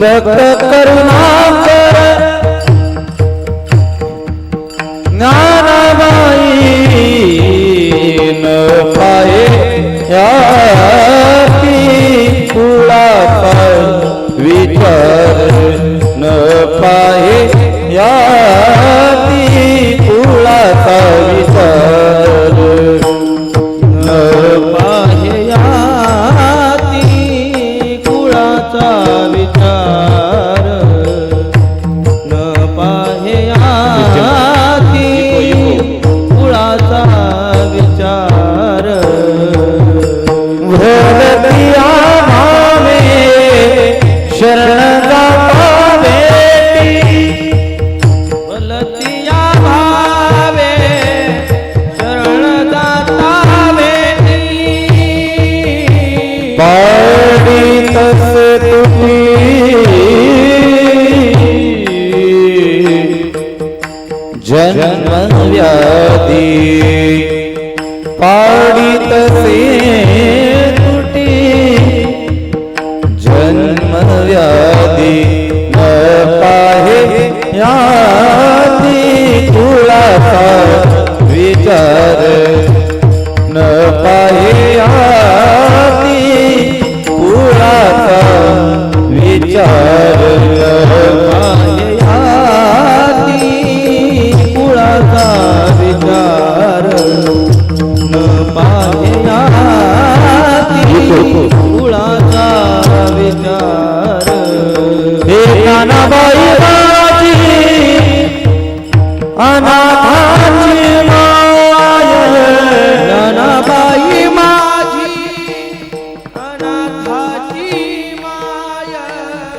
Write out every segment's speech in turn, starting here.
भक्त करुणा कर. ज्ञान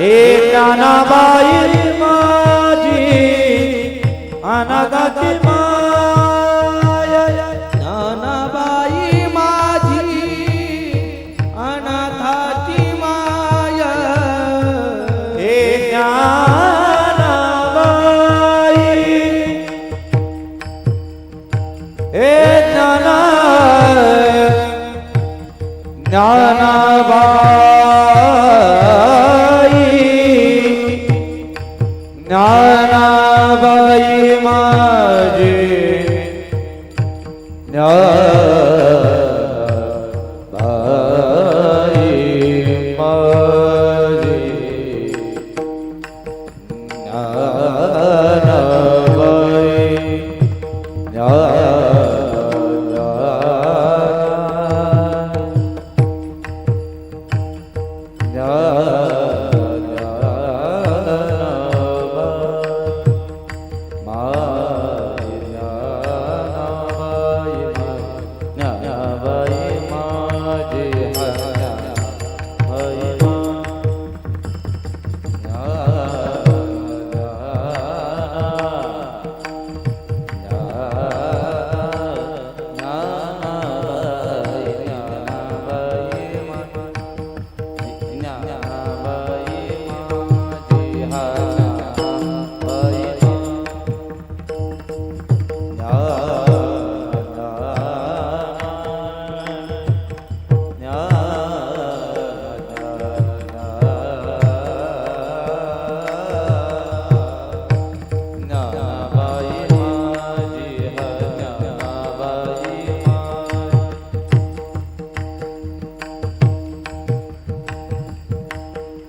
એ કાનાબાઈ માજી અનાગતી માય નાનાબાઈ માજી અનાથાતી માય. એ કાનાબાઈ એ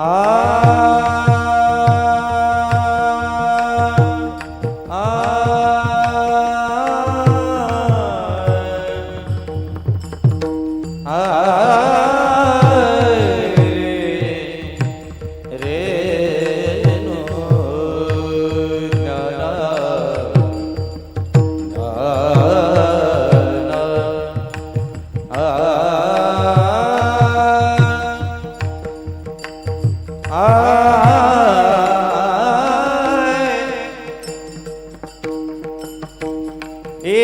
아.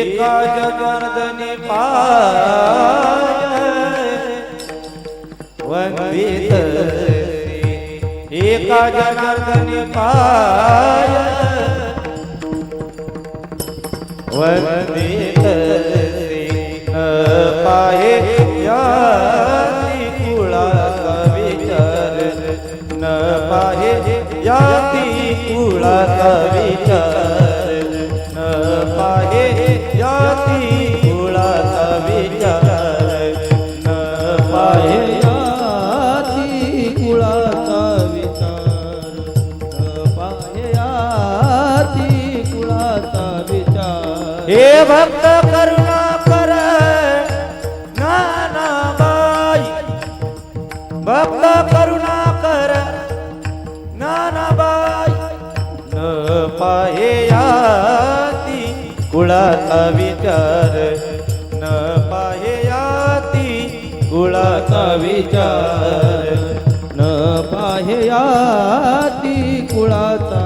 एका जगर्दनी पाय वंदित एका जगर्दनी पाय भक्त करुणा कर. नानाबाई भक्त करुणा कर. नानाबाई न पाहे याती कुळाचा विचार न पाहे याती कुळाचा विचार न पाहयाती कुळाचा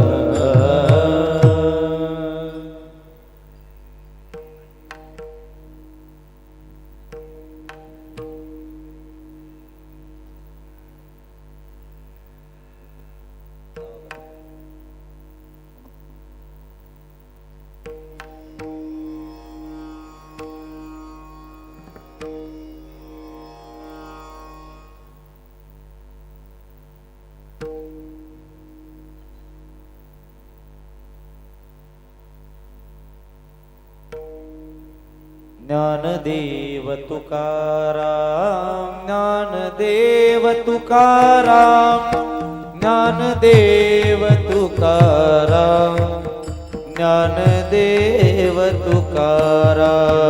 ज्ञानदेव तुकाराम ज्ञानदेव तुकाराम ज्ञानदेव तुकाराम ज्ञानदेव तुकाराम।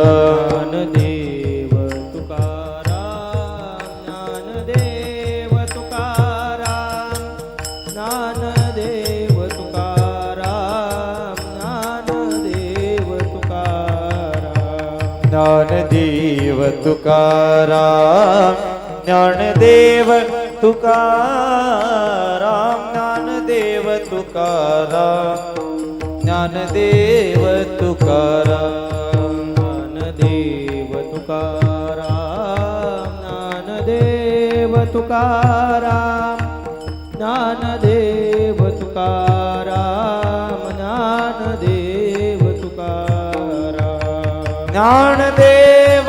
तुकाराम ज्ञानदेव तुकाराम ज्ञानदेव तुकाराम ज्ञानदेव तुकाराम ज्ञानदेव तुकाराम ज्ञानदेव तुकाराम ज्ञानदेव तुकाराम ज्ञानदेव तुकाराम ज्ञानदेव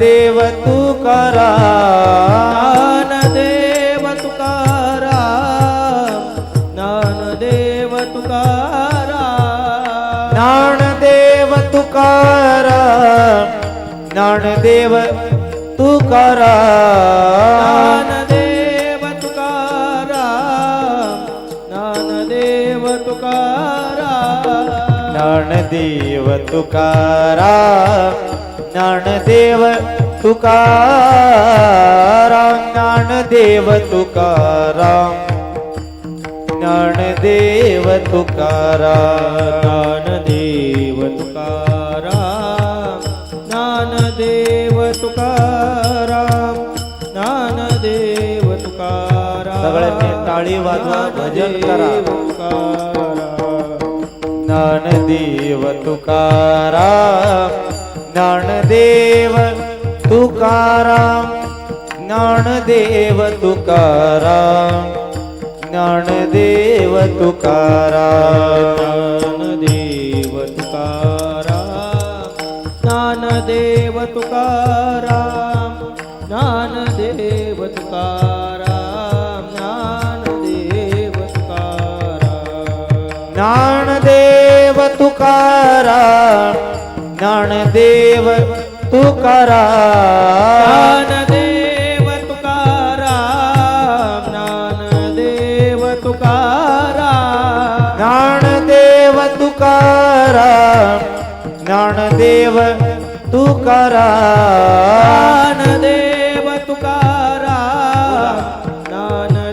દેવ તુકારા જ્ઞાન દેવ તુકારા જ્ઞાન દેવ તુકારા જ્ઞાન દેવ તુકારા જ્ઞાન દેવ તુકારા જ્ઞાન દેવ તુકારા જ્ઞાન દેવ તુકારા જ્ઞાન દેવ તુકારા ज्ञानदेव तुकाराम ज्ञानदेव तुकाराम ज्ञानदेव तुकाराम ज्ञानदेव तुकाराम ज्ञानदेव तुकाराम ज्ञानदेव तुकाराम सगळ्यांनी टाळी वाजवा, भजन करा. ज्ञानदेव तुकाराम. ज्ञानदेव तुकाराम ज्ञानदेव तुकाराम ज्ञानदेव तुकाराम ज्ञानदेव तुकाराम ज्ञानदेव तुकाराम ज्ञानदेव तुकाराम ज्ञानदेव तुकाराम ज्ञानदेव तुकाराम. ज्ञानदेव तुकाराम ज्ञानदेव तुकाराम. ज्ञानदेव तुकाराम ज्ञानदेव तुकाराम.